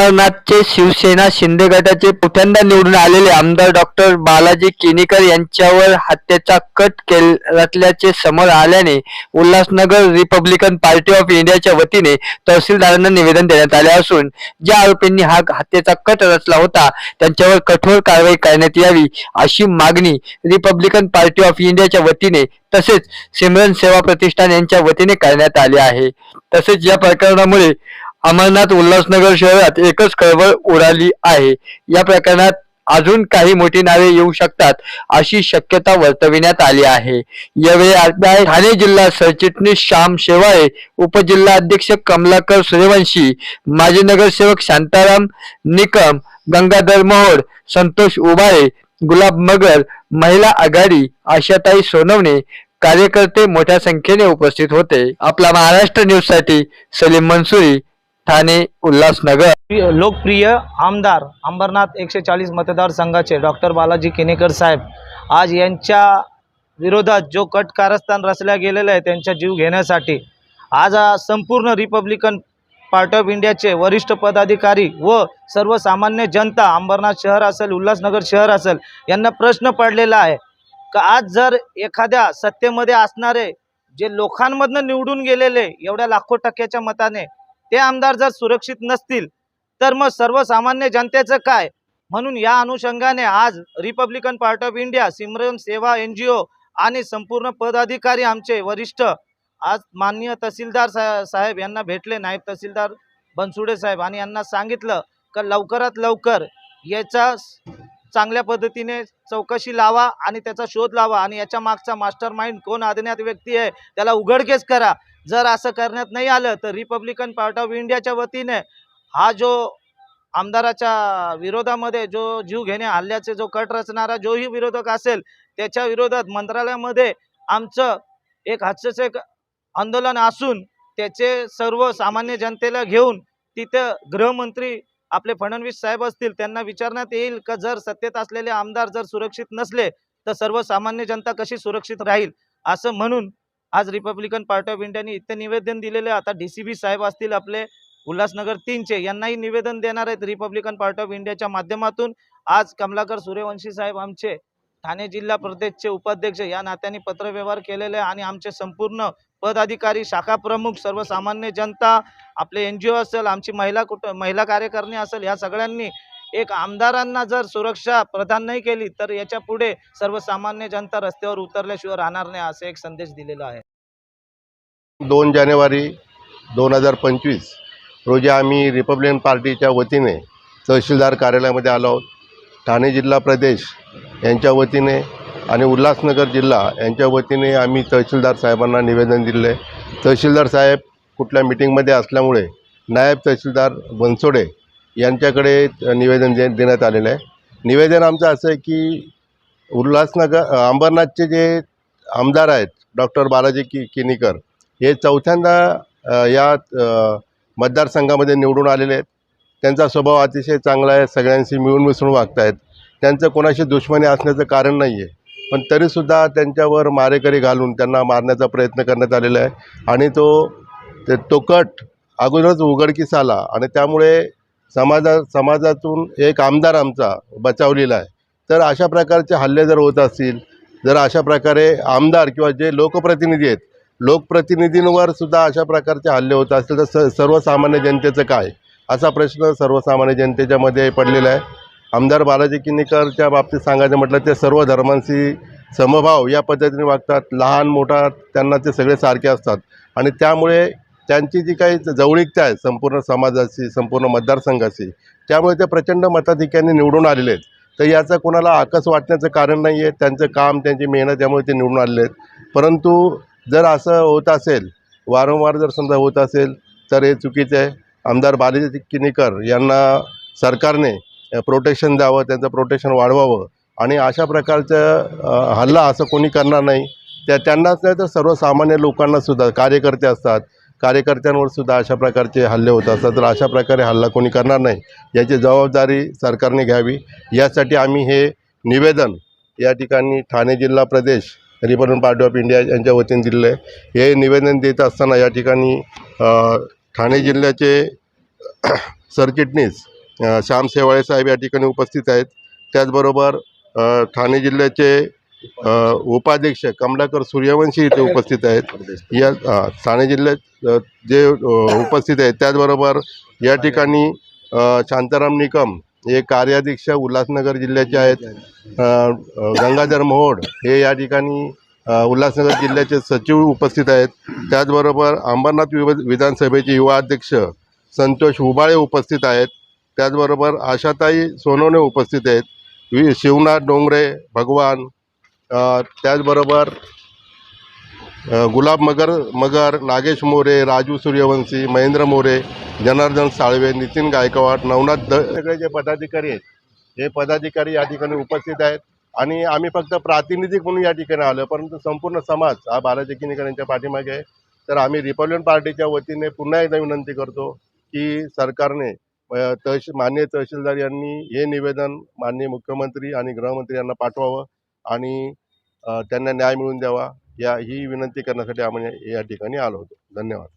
अमरनाथचे शिवसेना शिंदे गटाचे पुठ्यांदा निवडून आलेले आमदार डॉक्टर बालाजी केनेकर यांच्यावर हत्येचा कट केल रचल्याचे समोर आल्याने उल्हासनगर रिपब्लिकन पार्टी ऑफ इंडियाच्या वतीने तहसीलदारांना निवेदन देण्यात आले असून ज्या आरोपींनी हा हत्येचा कट रचला होता त्यांच्यावर कठोर कारवाई करण्यात यावी अशी मागणी रिपब्लिकन पार्टी ऑफ इंडियाच्या वतीने तसेच सिमरन सेवा प्रतिष्ठान यांच्या वतीने करण्यात आली आहे. तसेच या प्रकरणामुळे अमरनाथ उल्हासनगर शहरात एकच कळवळ उडाली आहे. या प्रकरणात अजून काही मोठी नावे येऊ शकतात अशी शक्यता वर्तविण्यात आली आहे. यावेळी आपल्या ठाणे जिल्हा सरचिटणीस श्याम शेवाळे उपजिल्हा अध्यक्ष कमलाकर सूर्यवंशी माजी नगरसेवक शांताराम निकम गंगाधर मोहोड संतोष उबाळे गुलाब मगर महिला आघाडी आशाताई सोनवणे कार्यकर्ते मोठ्या संख्येने उपस्थित होते. आपला महाराष्ट्र न्यूजसाठी सलीम मनसुरी ठाणे उल्हासनगर. लोकप्रिय आमदार अंबरनाथ एकशे चाळीस मतदारसंघाचे डॉक्टर बालाजी किनेकर साहेब आज यांच्या विरोधात जो कट कारस्थान रचल्या गेलेला आहे त्यांचा जीव घेण्यासाठी आज संपूर्ण रिपब्लिकन पार्टी ऑफ इंडियाचे वरिष्ठ पदाधिकारी व सर्वसामान्य जनता अंबरनाथ शहर असेल उल्हासनगर शहर असेल यांना प्रश्न पडलेला आहे का आज जर एखाद्या सत्तेमध्ये असणारे जे लोकांमधनं निवडून गेलेले एवढ्या लाखो टक्क्याच्या मताने ते आमदार जर सुरक्षित नसतील तर मग सर्वसामान्य जनतेचं काय? म्हणून या अनुषंगाने आज republican part of India Simran सेवा एन जी ओ आणि संपूर्ण पदाधिकारी आमचे वरिष्ठ आज माननीय तहसीलदार सा साहेब यांना भेटले नायब तहसीलदार बनसुडे साहेब. आणि यांना सांगितलं का लवकरात लवकर याचा चांगल्या पद्धतीने चौकशी लावा आणि त्याचा शोध लावा आणि याच्या मागचा मास्टर माइंड कोण अज्ञात व्यक्ती आहे त्याला उघडकेस करा. जर असं करण्यात नाही आलं तर रिपब्लिकन पार्टी ऑफ इंडियाच्या वतीने हा जो आमदाराच्या विरोधामध्ये जो जीव घेणे हल्ल्याचे जो कट रचणारा जोही विरोधक असेल त्याच्या विरोधात मंत्रालयामध्ये आमचं एक हास्यसेक आंदोलन असून त्याचे सर्व सामान्य जनतेला घेऊन तिथं गृहमंत्री आपले फडणवीस साहेब असतील त्यांना विचारण्यात येईल का जर सत्तेत असलेले आमदार जर सुरक्षित नसले तर सर्वसामान्य जनता कशी सुरक्षित राहील? असं म्हणून आज रिपब्लिकन पार्टी ऑफ इंडियाने इतके निवेदन दिलेले आता डी सी बी साहेब असतील आपले उल्हासनगर तीनचे यांनाही निवेदन देणार आहेत रिपब्लिकन पार्टी ऑफ इंडियाच्या माध्यमातून. आज कमलाकर सूर्यवंशी साहेब आमचे ठाणे जिल्हा प्रदेशचे उपाध्यक्ष या नात्याने पत्रव्यवहार केलेले आहे आणि आमचे संपूर्ण पदाधिकारी शाखा प्रमुख सर्वसामान्य जनता आपले एन जी ओ असेल आमची महिला कुट महिला कार्यकारिणी असेल या सगळ्यांनी एक आमदारांना जर सुरक्षा प्रदान नाही केली तर याच्यापुढे सर्वसामान्य जनता रस्त्यावर उतरल्याशिवाय राहणार नाही असे एक संदेश दिलेला आहे. दोन जानेवारी दोन हजार पंचवीस रोजी आम्ही रिपब्लिकन पार्टीच्या वतीने तहसीलदार कार्यालयामध्ये आलो आहोत. ठाणे जिल्हा प्रदेश यांच्या वतीने आणि उल्हासनगर जिल्हा यांच्या वतीने आम्ही तहसीलदार साहेबांना निवेदन दिले. आहे तहसीलदार साहेब कुठल्या मिटिंगमध्ये असल्यामुळे नायब तहसीलदार बनसोडे यांच्याकडे निवेदन दे देण्यात आलेलं आहे. निवेदन आमचं असं आहे की उल्हासनगर अंबरनाथचे जे आमदार आहेत डॉक्टर बालाजी कि किनीकर हे चौथ्यांदा या मतदारसंघामध्ये निवडून आलेले आहेत. त्यांचा स्वभाव अतिशय चांगला आहे. सगळ्यांशी मिळून मिसळून वागत आहेत त्यांचं कोणाशी दुश्मनी असण्याचं कारण नाही आहे पण तरीसुद्धा त्यांच्यावर मारेकरी घालून त्यांना मारण्याचा प्रयत्न करण्यात आलेला आहे. आणि तो ते तो कट अगोदरच उघडकीस आला आणि त्यामुळे समाजा समाजातून एक आमदार आमचा बचावलेला आहे. तर अशा प्रकारचे हल्ले जर होत असतील जर अशा प्रकारे आमदार किंवा जे लोकप्रतिनिधी आहेत लोकप्रतिनिधींवर सुद्धा अशा प्रकारचे हल्ले होत असतील तर स सर्वसामान्य जनतेचं काय? असा प्रश्न सर्वसामान्य जनतेच्यामध्ये पडलेला आहे. आमदार बालाजी किनीकरच्या बाबतीत सांगायचं म्हटलं ते सर्व धर्मांशी समभाव या पद्धतीने वागतात. लहान मोठा त्यांना ते सगळे सारखे असतात. आणि त्यामुळे त्यांची जी काही जवळीकता आहे संपूर्ण समाजाशी संपूर्ण मतदारसंघाशी त्यामुळे ते प्रचंड मताधिक्याने निवडून आलेले आहेत. तर याचं कोणाला आकस वाटण्याचं कारण नाही आहे. त्यांचं काम त्यांची मेहनत त्यामुळे ते निवडून आलेले आहेत. परंतु जर असं होत असेल वारंवार जर समजा होत असेल तर हे चुकीचं आहे. आमदार बालाजी किनीकर यांना सरकारने प्रोटेक्शन द्यावं त्यांचं प्रोटेक्शन वाढवावं. आणि अशा प्रकारचं हल्ला असं कोणी करणार नाही. त्या त्यांनाच नाही तर सर्वसामान्य लोकांनासुद्धा कार्यकर्ते असतात. कार्यकर्त्यांवर सुद्धा अशा प्रकारचे हल्ले होत असतात. तर अशा प्रकारे हल्ला कोणी करणार नाही. याची जबाबदारी सरकारने घ्यावी. यासाठी आम्ही हे निवेदन या ठिकाणी ठाणे जिल्हा प्रदेश रिपब्लिकन पार्टी ऑफ इंडिया यांच्या वतीने दिलेलं आहे. हे निवेदन देत असताना या ठिकाणी ठाणे जिल्ह्याचे सरचिटणीस श्याम शेवाळे साहेब या ठिकाणी उपस्थित आहेत. त्याचबरोबर ठाणे जिल्ह्याचे उपाध्यक्ष कमलाकर सूर्यवंशी इथे उपस्थित आहेत. या ठाणे जिल्ह्यात जे उपस्थित आहेत. त्याचबरोबर या ठिकाणी शांताराम निकम हे कार्याध्यक्ष उल्हासनगर जिल्ह्याचे आहेत. गंगाधर मोहोड हे या ठिकाणी उल्हासनगर जिल्ह्याचे सचिव उपस्थित आहेत. त्याचबरोबर अंबरनाथ विधानसभेचे युवा अध्यक्ष संतोष उबाळे उपस्थित आहेत. त्याचबरोबर आशाताई सोनवणे उपस्थित आहेत. वि शिवनाथ डोंगरे भगवान त्याचबरोबर गुलाब मगर मगर नागेश मोरे राजू सूर्यवंशी महेंद्र मोरे जनार्दन साळवे नितीन गायकवाड नवनाथ द सगळे जे पदाधिकारी आहेत हे पदाधिकारी या ठिकाणी उपस्थित आहेत. आणि आम्ही फक्त प्रातिनिधिक म्हणून या ठिकाणी आलो परंतु संपूर्ण समाज हा बालाजी यांच्या पाठीमागे आहे. तर आम्ही रिपब्लिकन पार्टीच्या वतीने पुन्हा एकदा विनंती करतो की सरकारने तहसील माननीय तहसीलदार यांनी हे निवेदन माननीय मुख्यमंत्री आणि गृहमंत्री यांना पाठवावं आणि त्यांना न्याय मिळवून द्यावा. या ही विनंती करण्यासाठी आम्ही या ठिकाणी आलो होतो. धन्यवाद.